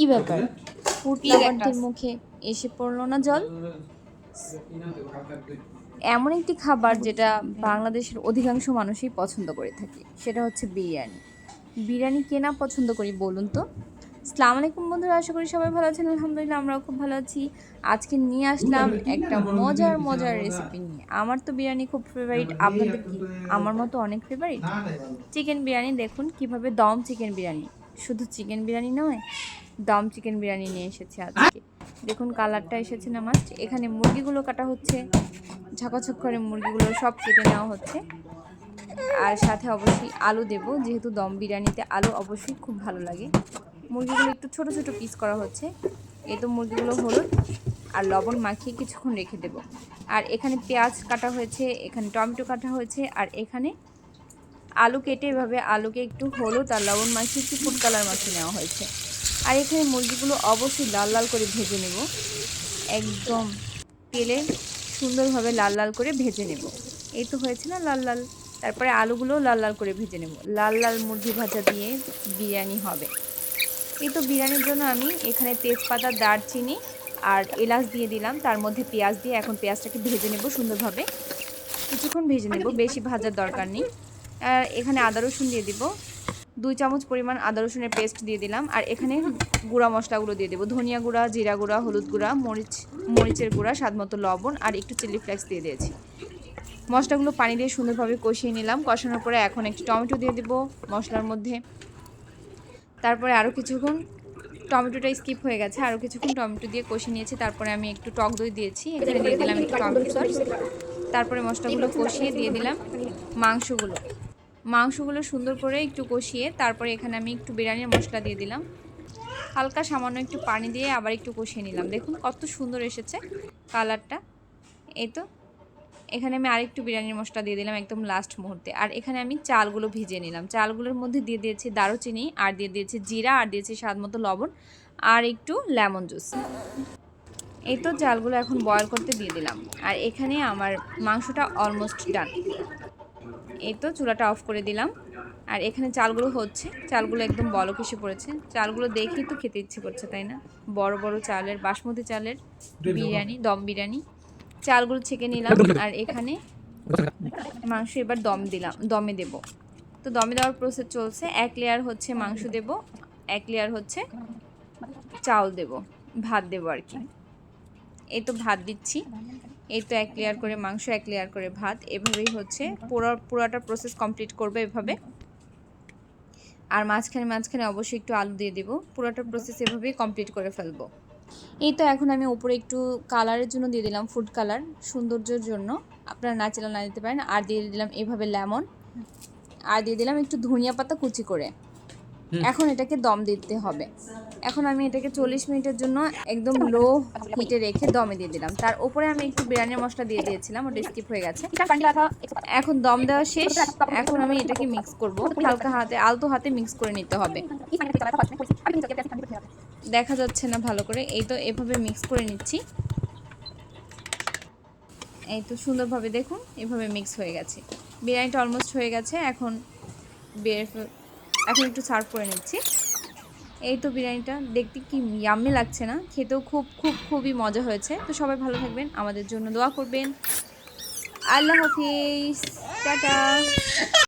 কি ব্যাপার? আছে। মুখে এসে পড়ল না জল? এমন একটি খাবার যেটা বাংলাদেশের অধিকাংশ মানুষই পছন্দ করে থাকে সেটা হচ্ছে বিরিয়ানি। বিরিয়ানি কে না পছন্দ করি বলুন তো? সালাম আলাইকুম বন্ধুরা আশা করি সবাই ভালো আছেন আলহামদুলিল্লাহ আমরাও খুব ভালো আছি। আজকে নিয়ে আসলাম একটা মজার মজার রেসিপি নিয়ে। আমার তো বিরিয়ানি খুব ফেভারিট আপনাদের কি? আমার মতো অনেক ফেভারিট চিকেন বিরিয়ানি দেখুন কীভাবে দম চিকেন বিরিয়ানি। শুধু চিকেন বিরিয়ানি নয়, দম চিকেন বিরিয়ানি নিয়ে এসেছে আজকে। দেখুন কালারটা এসেছে না মাস্ট এখানে মুরগিগুলো কাটা হচ্ছে, ঝাঁকাঝক করে মুরগিগুলো সব কেটে নেওয়া হচ্ছে। আর সাথে অবশ্যই আলু দেব, যেহেতু দম বিরিয়ানিতে আলু অবশ্যই খুব ভালো লাগে। মুরগিগুলো একটু ছোট ছোট পিস করা হচ্ছে। এ তো মুরগিগুলো হলুদ আর লবণ মাখিয়ে কিছুক্ষণ রেখে দেব। আর এখানে পেঁয়াজ কাটা হয়েছে, এখানে টমেটো কাটা হয়েছে, আর এখানে আলু কেটে এভাবে আলুকে একটু হলুদ আর লবণ মাখিয়ে একটু ফুড কালার মাখিয়ে নেওয়া হয়েছে। আর এখানে মুরগিগুলো অবশ্যই লাল লাল করে ভেজে নেব। একদম তেলে সুন্দরভাবে লাল লাল করে ভেজে নেব। এই তো হয়েছে না লাল লাল। তারপরে আলুগুলো লাল লাল করে ভেজে নেব। লাল লাল মুরগি ভাজা দিয়ে বিরিয়ানি হবে। এই তো বিরিয়ানির জন্য আমি এখানে তেজপাতা, দারচিনি আর এলাচ দিয়ে দিলাম। তার মধ্যে পেঁয়াজ দিয়ে এখন পেঁয়াজটাকে ভেজে নেব সুন্দরভাবে। কিছুক্ষণ ভেজে নেব, বেশি ভাজার দরকার নেই। এখানে আদা রসুন দিয়ে দিব। দুই চামচ পরিমাণ আদা রসুনের পেস্ট দিয়ে দিলাম। আর এখানে গুঁড়া মশলাগুলো দিয়ে দেবো। ধনিয়া গুঁড়া, জিরা গুঁড়া, হলুদ গুঁড়া, মরিচ, মরিচের গুঁড়া, স্বাদ মতো লবণ আর একটু চিলি ফ্লেক্স দিয়ে দিয়েছি। মশলাগুলো পানি দিয়ে সুন্দরভাবে কষিয়ে নিলাম। কষানোর পরে এখন একটু টমেটো দিয়ে দেবো মশলার মধ্যে। তারপরে আরও কিছুক্ষণ টমেটোটা স্কিপ হয়ে গেছে। আরও কিছুক্ষণ টমেটো দিয়ে কষিয়ে নিয়েছি। তারপরে আমি একটু টক দই দিয়েছি। এখানে দিয়ে দিলাম একটু টমেটো সস। তারপরে মশলাগুলো কষিয়ে দিয়ে দিলাম মাংসগুলো। মাংসগুলো সুন্দর করে একটু কষিয়ে তারপরে এখানে আমি একটু বিরিয়ানির মশলা দিয়ে দিলাম। হালকা সামান্য একটু পানি দিয়ে আবার একটু কষিয়ে নিলাম। দেখুন কত সুন্দর এসেছে কালারটা। এই তো, এখানে আমি আরেকটু বিরিয়ানির মশলা দিয়ে দিলাম একদম লাস্ট মুহূর্তে। আর এখানে আমি চালগুলো ভিজিয়ে নিলাম। চালগুলোর মধ্যে দিয়ে দিয়েছি দারুচিনি, আর দিয়ে দিয়েছি জিরা, আর দিয়েছি স্বাদ মতো লবণ, আর একটু লেমন জুস এই তো চালগুলো এখন বয়ল করতে দিয়ে দিলাম। আর এখানে আমার মাংসটা অলমোস্ট ডান এই তো চুলাটা অফ করে দিলাম। আর এখানে চালগুলো হচ্ছে চালগুলো একদম বলক এসে পড়েছে। চালগুলো দেখেই তো খেতে ইচ্ছে করছে তাই না? বড় বড় চালের বাসমতি চালের বিরিয়ানি দম বিরিয়ানি। চালগুলো ছেঁকে নিলাম আর এখানে মাংস এবার দম দিলাম দমে দেব। তো দমে দেওয়ার প্রসেস চলছে এক লেয়ার হচ্ছে মাংস দেব এক লেয়ার হচ্ছে চাল দেব ভাত দেব আর কি। এই তো ভাত দিচ্ছি। এই তো এক লেয়ার করে মাংস এক লেয়ার করে ভাত। এভাবেই হচ্ছে। পুরো পুরোটা প্রসেস কমপ্লিট করবে এভাবে। আর মাঝখানে মাঝখানে অবশ্যই একটু আলু দিয়ে দেবো। পুরোটা প্রসেস এভাবেই কমপ্লিট করে ফেলব। এই তো এখন আমি উপরে একটু কালারের জন্য দিয়ে দিলাম ফুড কালার সৌন্দর্যের জন্য। আপনারা না চাইলে না দিতে পারেন। আর দিয়ে দিলাম এভাবে লেমন আর দিয়ে দিলাম একটু ধনিয়া পাতা কুচি করে। এখন এটাকে দম দিতে হবে। এখন আমি এটাকে চল্লিশ মিনিটের জন্য একদম লো হিটে রেখে দমে দিয়ে দিলাম। তার উপরে আমি একটু বিরিয়ানির মশলা দিয়ে দিয়েছিলাম, ওটা স্কিপ হয়ে গেছে। এখন দম দেওয়া শেষ। এখন আমি এটাকে মিক্স করব। হালকা হাতে, আলতো হাতে মিক্স করে নিতে হবে। দেখা যাচ্ছে না ভালো করে। এই তো এভাবে মিক্স করে নিচ্ছি। এই তো সুন্দরভাবে দেখুন, এভাবে মিক্স হয়ে গেছে। বিরিয়ানিটা অলমোস্ট হয়ে গেছে। এখন এখন একটু সার্ভ করে নিচ্ছি। এই তো বিরিয়ানিটা, দেখতে কি ইয়াম্মি লাগছে না? খেতেও খুব খুব, খুবই মজা হয়েছে। তো সবাই ভালো থাকবেন, আমাদের জন্য দোয়া করবেন। আল্লাহ হাফিজ, টাটা।